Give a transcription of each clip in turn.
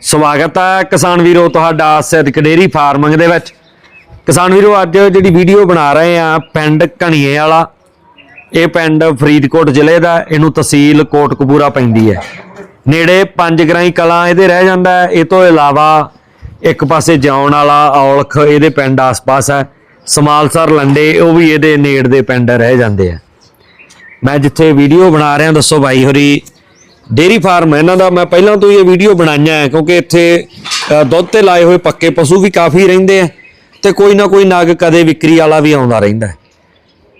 ਸਵਾਗਤ ਹੈ ਕਿਸਾਨ ਵੀਰੋ ਤੁਹਾਡਾ ਸਿੱਧਕ ਡੇਰੀ ਫਾਰਮਿੰਗ ਦੇ ਵਿੱਚ। ਕਿਸਾਨ ਵੀਰੋ, ਅੱਜ ਜਿਹੜੀ ਵੀਡੀਓ ਬਣਾ ਰਹੇ ਆ ਪਿੰਡ ਘਣੀਏ ਵਾਲਾ। ਇਹ ਪਿੰਡ ਫਰੀਦਕੋਟ ਜ਼ਿਲ੍ਹੇ ਦਾ, ਇਹਨੂੰ ਤਹਿਸੀਲ ਕੋਟਕਪੂਰਾ ਪੈਂਦੀ ਹੈ। ਨੇੜੇ ਪੰਜ ਗਰਾਈ ਕਲਾਂ ਇਹਦੇ ਰਹਿ ਜਾਂਦਾ ਹੈ। ਇਹ ਤੋਂ ਇਲਾਵਾ ਇੱਕ ਪਾਸੇ ਜਾਉਣ ਵਾਲਾ, ਔਲਖ ਇਹਦੇ ਪਿੰਡ ਆਸ-ਪਾਸ ਹੈ। ਸਮਾਲਸਰ, ਲੰਡੇ, ਉਹ ਵੀ ਇਹਦੇ ਨੇੜ ਦੇ ਪਿੰਡ ਰਹਿ ਜਾਂਦੇ ਆ। ਮੈਂ ਜਿੱਥੇ ਵੀਡੀਓ ਬਣਾ ਰਿਹਾ, ਦੱਸੋ ਬਾਈ ਹੋਰੀ। ਡੇਰੀ ਫਾਰਮ ਹੈ। ਇਹਨਾਂ ਦਾ ਮੈਂ ਪਹਿਲਾਂ ਤੋਂ ਹੀ ਇਹ ਵੀਡੀਓ ਬਣਾਈਆਂ ਹੈ, ਕਿਉਂਕਿ ਇੱਥੇ ਦੁੱਧ ਤੇ ਲਾਏ ਹੋਏ ਪੱਕੇ ਪਸ਼ੂ ਵੀ ਕਾਫੀ ਰਹਿੰਦੇ ਆ ਤੇ ਕੋਈ ਨਾ ਕੋਈ ਨਗ ਕਦੇ ਵਿਕਰੀ ਵਾਲਾ ਵੀ ਆਉਂਦਾ ਰਹਿੰਦਾ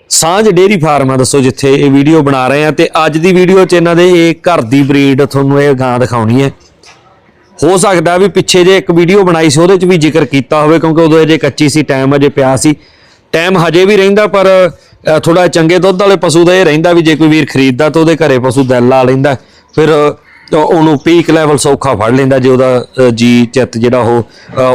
ਸਾਂਝ ਡੇਰੀ ਫਾਰਮ ਆ, ਦੱਸੋ ਜਿੱਥੇ ਇਹ ਵੀਡੀਓ ਬਣਾ ਰਹੇ ਆ ਤੇ ਅੱਜ ਦੀ ਵੀਡੀਓ 'ਚ ਇਹਨਾਂ ਦੇ ਇਹ ਘਰ ਦੀ ਬਰੀਡ ਤੁਹਾਨੂੰ ਇਹ ਗਾਂ ਦਿਖਾਉਣੀ ਹੈ। ਹੋ ਸਕਦਾ ਵੀ ਪਿੱਛੇ ਜੇ ਇੱਕ ਵੀਡੀਓ ਬਣਾਈ ਸੀ, ਉਹਦੇ 'ਚ ਵੀ ਜ਼ਿਕਰ ਕੀਤਾ ਹੋਵੇ, ਕਿਉਂਕਿ ਉਦੋਂ ਅਜੇ ਕੱਚੀ ਸੀ, ਟਾਈਮ ਅਜੇ ਪਿਆ ਸੀ। ਟਾਈਮ ਹਜੇ ਵੀ ਰਹਿੰਦਾ, ਪਰ ਥੋੜਾ ਚੰਗੇ ਦੁੱਧ ਵਾਲੇ ਪਸ਼ੂ ਦਾ ਇਹ ਰਹਿੰਦਾ ਵੀ ਜੇ ਕੋਈ ਵੀਰ ਖਰੀਦਦਾ ਤਾਂ ਉਹਦੇ ਘਰੇ ਪਸ਼ੂ ਦਿਲ ਲਾ ਲੈਂਦਾ। ਫਿਰ ਉਹਨੂੰ ਪੀਕ ਲੈਵਲ ਸੌਖਾ ਫੜ ਲੈਂਦਾ ਜੇ ਉਹਦਾ ਜੀ ਚਿੱਤ ਜਿਹੜਾ ਉਹ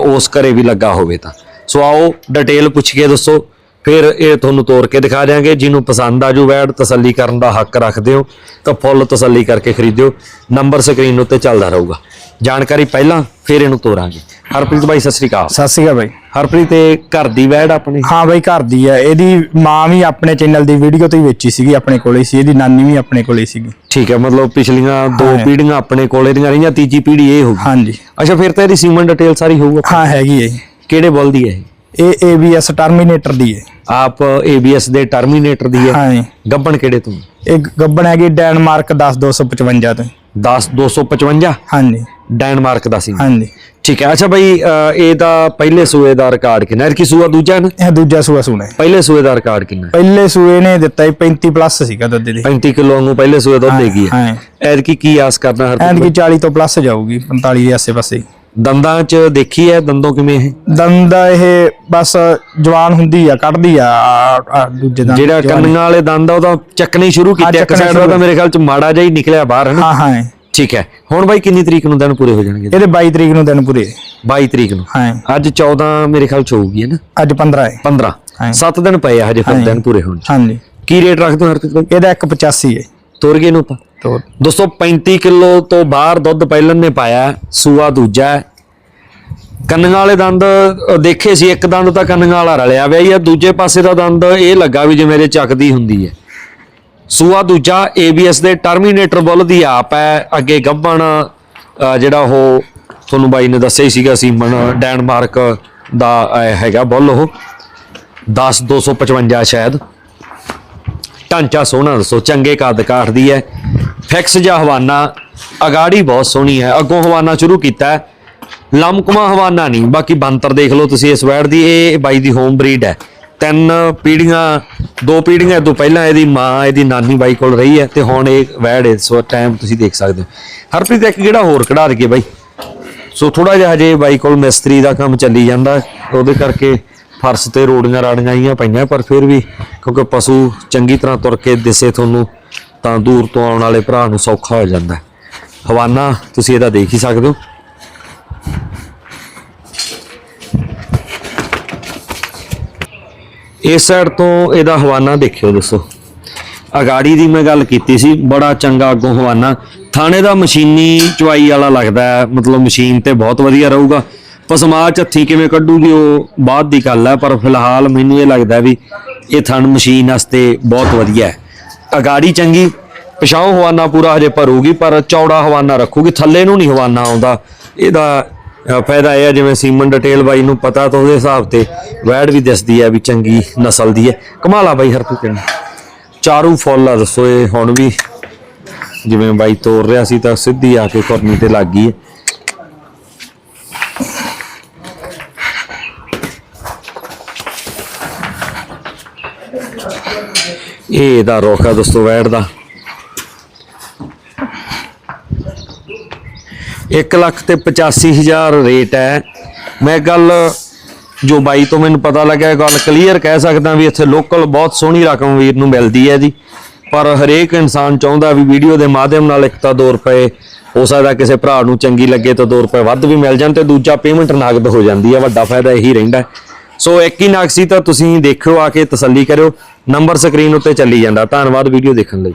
ਉਸ ਘਰੇ ਵੀ ਲੱਗਾ ਹੋਵੇ ਤਾਂ। ਸੋ ਆਓ ਡਿਟੇਲ ਪੁੱਛ ਕੇ ਦੱਸੋ। ਫਿਰ ਇਹ ਤੁਹਾਨੂੰ ਤੋੜ ਕੇ ਦਿਖਾ ਦਿਆਂਗੇ। ਜਿਹਨੂੰ ਪਸੰਦ ਆ ਜੂ ਵੈਡ ਤਸੱਲੀ ਕਰਨ ਦਾ ਹੱਕ ਰੱਖਦੇ ਹੋ, ਤਾਂ ਫੁੱਲ ਤਸੱਲੀ ਕਰਕੇ ਖਰੀਦਿਓ। ਨੰਬਰ ਸਕਰੀਨ ਉੱਤੇ ਚੱਲਦਾ ਰਹੂਗਾ। ਜਾਣਕਾਰੀ ਪਹਿਲਾਂ, ਫਿਰ ਇਹਨੂੰ ਤੋਰਾਂਗੇ। ਹਰਪ੍ਰੀਤ ਬਾਈ, ਸਤਿ ਸ੍ਰੀ ਅਕਾਲ। ਸਤਿ ਸ਼੍ਰੀ ਅਕਾਲ ਬਾਈ। ਹਰਪ੍ਰੀਤ ਇਹ ਘਰ ਦੀ ਵੈਡ ਆਪਣੀ? ਹਾਂ ਬਾਈ ਘਰ ਦੀ ਹੈ। ਇਹਦੀ ਮਾਂ ਵੀ ਆਪਣੇ ਚੈਨਲ ਦੀ ਵੀਡੀਓ ਤੋਂ ਹੀ ਵੇਚੀ ਸੀਗੀ ਆਪਣੇ ਕੋਲੇ ਸੀ। ਇਹਦੀ ਨਾਨੀ ਵੀ ਆਪਣੇ ਕੋਲੇ ਸੀਗੀ। ਠੀਕ ਹੈ ਮਤਲਬ ਪਿਛਲੀਆਂ ਦੋ। ਪੀੜ੍ਹੀਆਂ ਆਪਣੇ ਕੋਲੇ ਦੀਆਂ ਰਹੀਆਂ ਤੀਜੀ ਪੀੜ੍ਹੀ ਇਹ ਹੋਊਗੀ ਹਾਂਜੀ। ਅੱਛਾ ਫਿਰ ਤਾਂ ਇਹਦੀ ਸੀਮਨ ਡਿਟੇਲ ਸਾਰੀ ਹੋਊਗਾ ਹਾਂ ਹੈਗੀ ਹੈ ਕਿਹੜੇ ਬੋਲ ਦੀ ਹੈ ਇਹ? ABS ਟਰਮੀਨੇਟਰ ਦੀ ਹੈ। ਆਪ ABS ਦੇ ਟਰਮੀਨੇਟਰ ਦੀ ਹੈ। ਹਾਂ। ਗੱਬਣ ਕਿਹੜੇ ਤੋਂ? ਇਹ ਗੱਬਣ ਹੈਗੀ ਡੈਨਮਾਰਕ 10255 ਤੋਂ। 10 255 ਹਾਂਜੀ। ਡੈਨਮਾਰਕ ਦਾ ਸੀ। ਹਾਂਜੀ। ਠੀਕ ਹੈ। ਅੱਛਾ ਬਈ ਅਹ, ਇਹਦਾ ਪਹਿਲੇ ਸੂਏ ਦਾ ਰਿਕਾਰਡ ਕਿੰਨਾ? ਹੈ ਕਿ ਸੂਆ ਦੂਜਾ ਨਾ? ਇਹ ਦੂਜਾ ਸੂਆ ਸੂਣਾ ਪਹਿਲੇ ਸੂਏ ਦਾ ਰਿਕਾਰਡ ਕਿੰਨਾ? ਪਹਿਲੇ ਸੂਏ ਨੇ ਦਿੱਤਾ ਸੀ 35 ਪਲੱਸ ਸੀਗਾ ਦੁੱਧ ਦੀ। 35 ਕਿਲੋ ਨੂੰ ਪਹਿਲੇ ਸੂਏ ਦੁੱਧ ਦੇਗੀ ਹੈ ਹਾਂ। ਐਤਕੀ ਕੀ ਆਸ ਕਰਨਾ ਹਰ ਕੀ 40 ਤੋਂ ਪਲੱਸ ਜਾਊਗੀ 45 ਦੇ ਆਸੇ ਪਾਸੇ ਦੰਦਾਂ 'ਚ ਦੇਖੀ ਹੈ ਦੰਦੋਂ ਕਿਵੇਂ ਇਹ? ਦੰਦ ਇਹ ਬਸ ਜਵਾਨ ਹੁੰਦੀ ਆ ਕੱਢਦੀ ਆ ਦੂਜੇ ਦੰਦ ਜਿਹੜਾ ਜਵਾਨ। ਕੰਨਾਂ ਵਾਲੇ ਦੰਦ ਆ ਉਹਦਾ ਚੱਕਣੇ ਸ਼ੁਰੂ ਕੀਤੇ ਇੱਕ ਚੱਕਣੇ ਸਾਈਡ ਦਾ ਤਾਂ। ਮੇਰੇ ਖਿਆਲ 'ਚ ਮਾੜਾ ਜਿਹਾ ਹੀ ਨਿਕਲਿਆ ਬਾਹਰ ਹੈ ਹਾਂ ਹਾਂ। ਠੀਕ ਹੈ। ਹੁਣ ਬਾਈ ਕਿੰਨੀ ਤਰੀਕ ਨੂੰ ਦਿਨ ਪੂਰੇ ਹੋ ਜਾਣਗੇ? ਇਹਦੇ 22 ਤਰੀਕ ਨੂੰ ਦਿਨ ਪੂਰੇ। 22 ਤਰੀਕ ਨੂੰ? ਹਾਂ। ਅੱਜ 14 ਮੇਰੇ ਖਿਆਲ 'ਚ ਹੋਊਗੀ ਹੈ ਨਾ? ਅੱਜ 15 ਹੈ। 15 ਹਾਂ। 7 ਦਿਨ ਪਏ ਆ ਹਜੇ ਫਿਰ। ਦਿਨ ਪੂਰੇ ਹੋਣ 'ਚ। ਹਾਂਜੀ। ਕੀ ਰੇਟ ਰੱਖਦੇ ਹੋ ਹਰ ਕੋਈ ਇਹਦਾ 185 ਹੈ। ਤੋਰ ਗਏ ਨੂੰ ਤਾਂ ਤੋ ਦੋਸਤੋ 35 ਕਿਲੋ ਤੋਂ ਬਾਹਰ ਦੁੱਧ ਪਹਿਲਨ ਨੇ ਪਾਇਆ, ਸੂਆ ਦੂਜਾ ਹੈ। ਕੰਨਾਂ ਵਾਲੇ ਦੰਦ ਦੇਖੇ ਸੀ, ਇੱਕ ਦੰਦ ਤਾਂ ਕੰਨਾਂ ਵਾਲਾ ਰਲਿਆ ਹੋਇਆ ਹੀ ਆ, ਦੂਜੇ ਪਾਸੇ ਦਾ ਦੰਦ ਇਹ ਲੱਗਾ ਵੀ ਜਿਵੇਂ ਇਹਦੇ ਚੱਕਦੀ ਹੁੰਦੀ ਹੈ। ਸੂਆ ਦੂਜਾ ABS ਦੇ ਟਰਮੀਨੇਟਰ ਬੁੱਲ ਦੀ ਆਪ ਹੈ, ਅੱਗੇ ਗੱਭਣ ਜਿਹੜਾ ਉਹ ਤੁਹਾਨੂੰ ਬਾਈ ਨੇ ਦੱਸਿਆ ਹੀ ਸੀਗਾ, ਸੀਮਨ ਡੈਨਮਾਰਕ ਦਾ ਹੈਗਾ ਬੁੱਲ ਉਹ। 10255 ਸ਼ਾਇਦ। ਢਾਂਚਾ ਸੋਹਣਾ ਦੱਸੋ, ਚੰਗੇ ਕੱਦ ਕਾਠ ਦੀ ਹੈ। ਫਿਕਸ ਜਾਂ ਹਵਾਨਾ, ਅਗਾੜੀ ਬਹੁਤ ਸੋਹਣੀ ਹੈ। ਅੱਗੋਂ ਹਵਾਨਾ ਸ਼ੁਰੂ ਕੀਤਾ ਹੈ। ਲਮਕਮਾ ਹਵਾਨਾ ਨਹੀਂ, ਬਾਕੀ ਬੰਤਰ ਦੇਖ ਲਓ ਤੁਸੀਂ ਇਸ ਵੈੜ ਦੀ। ਇਹ ਬਾਈ ਦੀ ਹੋਮ ਬਰੀਡ ਹੈ। ਤਿੰਨ ਪੀੜ੍ਹੀਆਂ, ਦੋ ਪੀੜ੍ਹੀਆਂ ਤੋਂ ਪਹਿਲਾਂ ਇਹਦੀ ਮਾਂ, ਇਹਦੀ ਨਾਨੀ ਬਾਈ ਕੋਲ ਰਹੀ ਹੈ ਤੇ ਹੁਣ ਇਹ ਵੈੜ ਇਸ ਟਾਈਮ ਤੁਸੀਂ ਦੇਖ ਸਕਦੇ ਹੋ। ਹਰਪ੍ਰੀਤ, ਇੱਕ ਜਿਹੜਾ ਹੋਰ ਕਢਾ ਦਈਏ ਬਾਈ। ਸੋ ਥੋੜਾ ਜਿਹਾ ਹਜੇ ਬਾਈ ਕੋਲ ਮਿਸਤਰੀ ਦਾ ਕੰਮ ਚੱਲੀ ਜਾਂਦਾ ਉਹਦੇ ਕਰਕੇ ਫਰਸ਼ ਤੇ ਰੋੜੀਆਂ ਰਾੜੀਆਂ ਆਈਆਂ ਪਈਆਂ, ਪਰ ਫਿਰ ਵੀ ਕਿਉਂਕਿ ਪਸ਼ੂ ਚੰਗੀ ਤਰ੍ਹਾਂ ਤੁਰ ਕੇ ਦਿਸੇ ਤੁਹਾਨੂੰ। ਤਾਂ ਦੂਰ ਤੋਂ ਆਉਣ ਵਾਲੇ ਭਰਾ ਨੂੰ ਸੌਖਾ ਹੋ ਜਾਂਦਾ ਹਵਾਨਾ, ਤੁਸੀਂ ਇਹਦਾ ਦੇਖ ਹੀ ਸਕਦੇ ਹੋ। ਇਸ ਸਾਈਡ ਤੋਂ ਇਹਦਾ ਹਵਾਨਾ ਦੇਖਿਓ, ਦੱਸੋ। ਅਗਾੜੀ ਦੀ ਮੈਂ ਗੱਲ ਕੀਤੀ ਸੀ, ਬੜਾ ਚੰਗਾ ਅੱਗੋਂ ਹਵਾਨਾ। ਥਾਣੇ ਦਾ ਮਸ਼ੀਨੀ ਚਵਾਈ ਵਾਲਾ ਲੱਗਦਾ ਮਤਲਬ ਮਸ਼ੀਨ ਤੇ ਬਹੁਤ ਵਧੀਆ ਰਹੂਗਾ। ਪਸਮਾ ਚ ਹੱਥੀ ਕਿਵੇਂ ਕੱਢੂਗੀ, ਉਹ ਬਾਅਦ ਦੀ ਗੱਲ ਹੈ, ਪਰ ਫਿਲਹਾਲ ਮੈਨੂੰ ਇਹ ਲੱਗਦਾ ਵੀ ਇਹ ਥਣ ਮਸ਼ੀਨ ਵਾਸਤੇ ਬਹੁਤ ਵਧੀਆ ਹੈ। ਅਗਾੜੀ ਚੰਗੀ ਪਿਛਾਉ ਹਵਾਨਾ ਪੂਰਾ ਹਜੇ ਭਰੂਗੀ, ਪਰ ਚੌੜਾ ਹਵਾਨਾ ਰੱਖੂਗੀ, ਥੱਲੇ ਨੂੰ ਨਹੀਂ ਹਵਾਨਾ ਆਉਂਦਾ। ਇਹਦਾ ਫਾਇਦਾ ਇਹ ਹੈ ਜਿਵੇਂ ਸੀਮਨ ਡਿਟੇਲ ਬਾਈ ਨੂੰ ਪਤਾ ਤਾਂ ਉਹਦੇ ਹਿਸਾਬ ਤੇ ਵੈੜ ਵੀ ਦਿਸਦੀ ਹੈ ਵੀ ਚੰਗੀ ਨਸਲ ਦੀ ਹੈ। ਕਮਾਲਾ ਬਾਈ ਹਰਪ੍ਰੀਤ ਨੇ ਚਾਰੂ ਫੁੱਲ ਆ, ਦੱਸੋ ਇਹ ਹੁਣ ਵੀ, ਜਿਵੇਂ ਬਾਈ ਤੋੜ ਰਿਹਾ ਸੀ ਤਾਂ ਸਿੱਧੀ ਆ ਕੇ ਕੁਰਨੀ ਤੇ ਲੱਗ ਗਈ ਹੈ। ਇਹ ਇਹਦਾ ਰੋਕਾ ਦੋਸਤੋ ਵੈੜ ਦਾ 1 ਲੱਖ ਤੇ 85000 ਰੇਟ ਹੈ। ਮੈਂ ਗੱਲ ਜੋ ਬਾਈ ਤੋਂ ਮੈਨੂੰ ਪਤਾ ਲੱਗਿਆ ਗੱਲ ਕਲੀਅਰ ਕਹਿ ਸਕਦਾ ਵੀ ਇੱਥੇ ਲੋਕਲ ਬਹੁਤ ਸੋਹਣੀ ਰਕਮ ਵੀਰ ਨੂੰ ਮਿਲਦੀ ਹੈ ਜੀ। ਪਰ ਹਰੇਕ ਇਨਸਾਨ ਚਾਹੁੰਦਾ ਵੀ ਵੀਡੀਓ ਦੇ ਮਾਧਿਅਮ ਨਾਲ ਇੱਕ ਤਾਂ 2 ਰੁਪਏ, ਹੋ ਸਕਦਾ ਕਿਸੇ ਭਰਾ ਨੂੰ ਚੰਗੀ ਲੱਗੇ ਤਾਂ 2 ਰੁਪਏ ਵੱਧ ਵੀ ਮਿਲ ਜਾਣ ਤੇ ਦੂਜਾ ਪੇਮੈਂਟ ਨਗਦ ਹੋ ਜਾਂਦੀ ਹੈ, ਵੱਡਾ ਫਾਇਦਾ ਇਹੀ ਰਹਿੰਦਾ ਸੋ ਇੱਕ ਹੀ ਨਗ ਸੀ ਤਾਂ ਤੁਸੀਂ ਦੇਖਿਓ ਆ ਕੇ ਤਸੱਲੀ ਕਰਿਓ। ਨੰਬਰ ਸਕਰੀਨ ਉੱਤੇ ਚੱਲੀ ਜਾਂਦਾ। ਧੰਨਵਾਦ ਵੀਡੀਓ ਦੇਖਣ ਲਈ।